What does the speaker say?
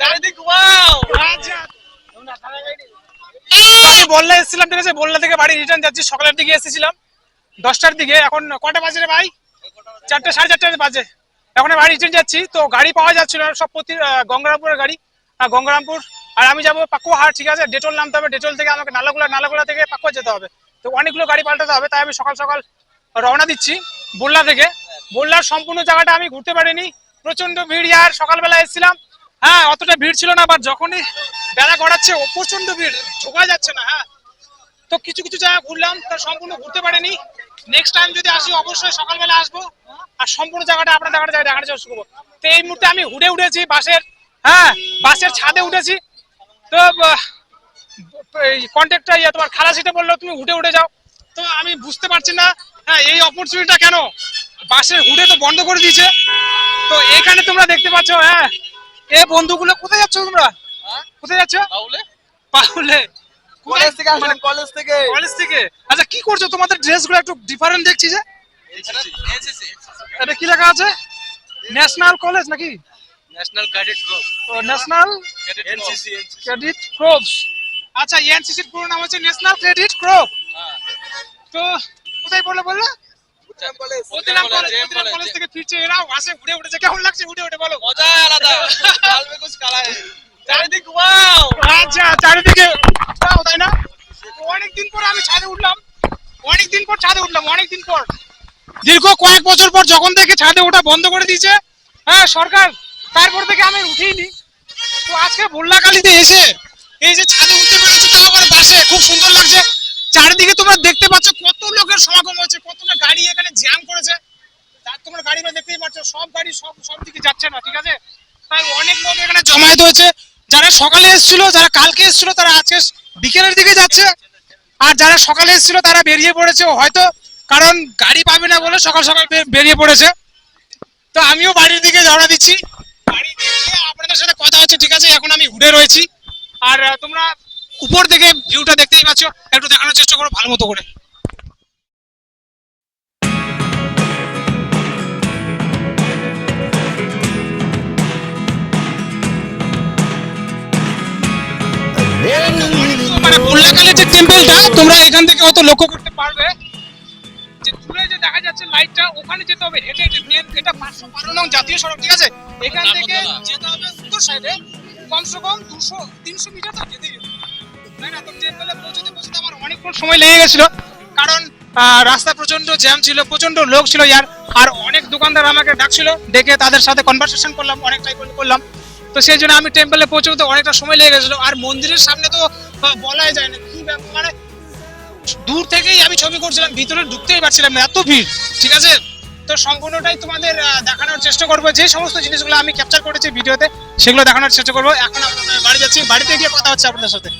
চারিদিক বললা এসেছিলাম, ঠিক আছে? বললা থেকে যাচ্ছি, সকালের দিকে এসেছিলাম। দশটার দিকে, এখন কটা ভাই? চারটে, সাড়ে চারটে বাজে। এখন বাড়ি যাচ্ছি, তো গাড়ি পাওয়া যাচ্ছিল সব প্রতি গঙ্গারামপুরের গাড়ি গঙ্গারামপুর। আর আমি যাব পাকুয়াহাট, ঠিক আছে? ডেটল নামতে হবে ডেটল থেকে আমাকে নালাগোলা নালাগোলা থেকে পাকুয়া যেতে হবে। তো অনেকগুলো গাড়ি পাল্টাতে হবে, তাই আমি সকাল সকাল রওনা দিচ্ছি বললা থেকে। বললার সম্পূর্ণ জায়গাটা আমি ঘুরতে পারিনি। প্রচণ্ড ভিড়, আর সকালবেলা এসেছিলাম হ্যাঁ অতটা ভিড় ছিল না বাট যখনই বেলা গড়াচ্ছে প্রচণ্ড ভিড়, ঢোকা যাচ্ছে না হ্যাঁ। তো কিছু কিছু জায়গা ঘুরলাম তার সম্পূর্ণ ঘুরতে পারিনি। নেক্সট টাইম যদি আসি, অবশ্যই সকালবেলা আসব, আর সম্পূর্ণ জায়গাটা আপনার দেখার জায়গা দেখার চেষ্টা করব। তো এই মুহূর্তে আমি উঠে উঠেছি, বাসের হ্যাঁ বাসের ছাদে উঠেছি। তো কন্ট্যাক্টটা ইয়ে তোমার খালা সিটে বলল, তুমি উঠে উঠে যাও। তো আমি বুঝতে পারছি না হ্যাঁ এই অপরচুনিটিটা কেন? বাসের হুডে তো বন্ধ করে দিয়েছে। তো এখানে তোমরা দেখতে পাচ্ছ হ্যাঁ এ বন্ধুগুলো কোথায় যাচ্ছ তোমরা? কোথায় যাচ্ছ? তাহলে পাহুলে কলেজ থেকে আসলাম কলেজ থেকে। কলেজ থেকে? আচ্ছা কি করছ? তোমাদের ড্রেসগুলো একটু ডিফারেন্ট দেখছি যে। এটা কি লেখা আছে? ন্যাশনাল কলেজ নাকি? National cadet group national NCC credit corps আচ্ছা এনসিসির পুরো নাম হচ্ছে ন্যাশনাল ক্রেডিট ক্রপ তো কোথায় পড়লে বলল? কলেজ। কলেজ থেকে ফিরছে। এরাও আসে ঘুরে উঠেছে। কেমন লাগছে? ঘুরে উঠে বলো মজা আলাদা কাল মে কুছ কালা है চারিদিক ওয়াও আচ্ছা চারিদিকে তাও তাই না? অনেকদিন পর আমি ছাদে উঠলাম। অনেকদিন পর ছাদে উঠলাম, অনেকদিন পর। দীর্ঘ কয়েক বছর পর যখন থেকে ছাদে ওঠা বন্ধ করে দিয়েছে হ্যাঁ সরকার তারপর থেকে আমি উঠিনি। তো আজকে বল্লাকালিতে এসে এই যে ছাদে উঠতে পেরেছি, তাও আবার বাসে, খুব সুন্দর লাগছে। চারিদিকে তোমরা দেখতে পাচ্ছ কত লোকের সমাগম হয়েছে, কতটা গাড়ি এখানে জ্যাম করেছে। তার তোমরা গাড়িগুলো দেখতেই পাচ্ছ, সব গাড়ি সব সব দিকে যাচ্ছে না, ঠিক আছে? তাই অনেক লোক এখানে জমায়েত হয়েছে। যারা সকালে এসেছিল, যারা কালকে এসেছিল, তারা আজকে বিকেলের দিকে যাচ্ছে। আর যারা সকালে এসেছিল, তারা বেরিয়ে পড়েছে। হয়তো কারণ গাড়ি পাবে না বলে সকাল সকাল বেরিয়ে পড়েছে। তো আমিও বাড়ির দিকে রওনা দিচ্ছি। আপনাদের সাথে কথা হচ্ছে, ঠিক আছে? এখন আমি ঘুরে রয়েছি। আর তোমরা উপর থেকে ভিউটা দেখতেই পাচ্ছ। একটু দেখানোর চেষ্টা করো, ভালো মতো করে। টেম্পলটা তোমরা এখান থেকে হয়তো লক্ষ্য করতে পারবে যে দূরে যে দেখা যাচ্ছে লাইটটা ওখানে যেতে হবে হেঁটে হেঁটে মেন এটা পাঁচশো বারো নং জাতীয় সড়ক ঠিক আছে? এখান থেকে যেতে হবে উত্তর সাইডে কমসে কম দুশো তিনশো মিটার তো যেতেই হবে। তাই না? তো টেম্পলে পৌঁছতে পৌঁছতে আমার অনেকক্ষণ সময় লেগে গেছিল কারণ রাস্তা প্রচণ্ড জ্যাম ছিল প্রচণ্ড লোক ছিল ইয়ার আর অনেক দোকানদার আমাকে ডাকছিল ডেকে তাদের সাথে কনভারসেশন করলাম অনেকটাই করলাম। তো সেই জন্য আমি টেম্পলে পৌঁছতে অনেকটা সময় লেগে গেছিল আর মন্দিরের সামনে তো বলাই যায় না। মানে দূর থেকেই আমি ছবি করছিলাম, ভিতরে ঢুকতেই পারছিলাম না, এত ভিড়, ঠিক আছে? তো সম্পূর্ণটাই তোমাদের দেখানোর চেষ্টা করব, যে সমস্ত জিনিসগুলো আমি ক্যাপচার করেছি ভিডিওতে, সেগুলো দেখানোর চেষ্টা করব। এখন আপনার বাড়ি যাচ্ছি, বাড়িতে গিয়ে কথা হচ্ছে আপনাদের সাথে।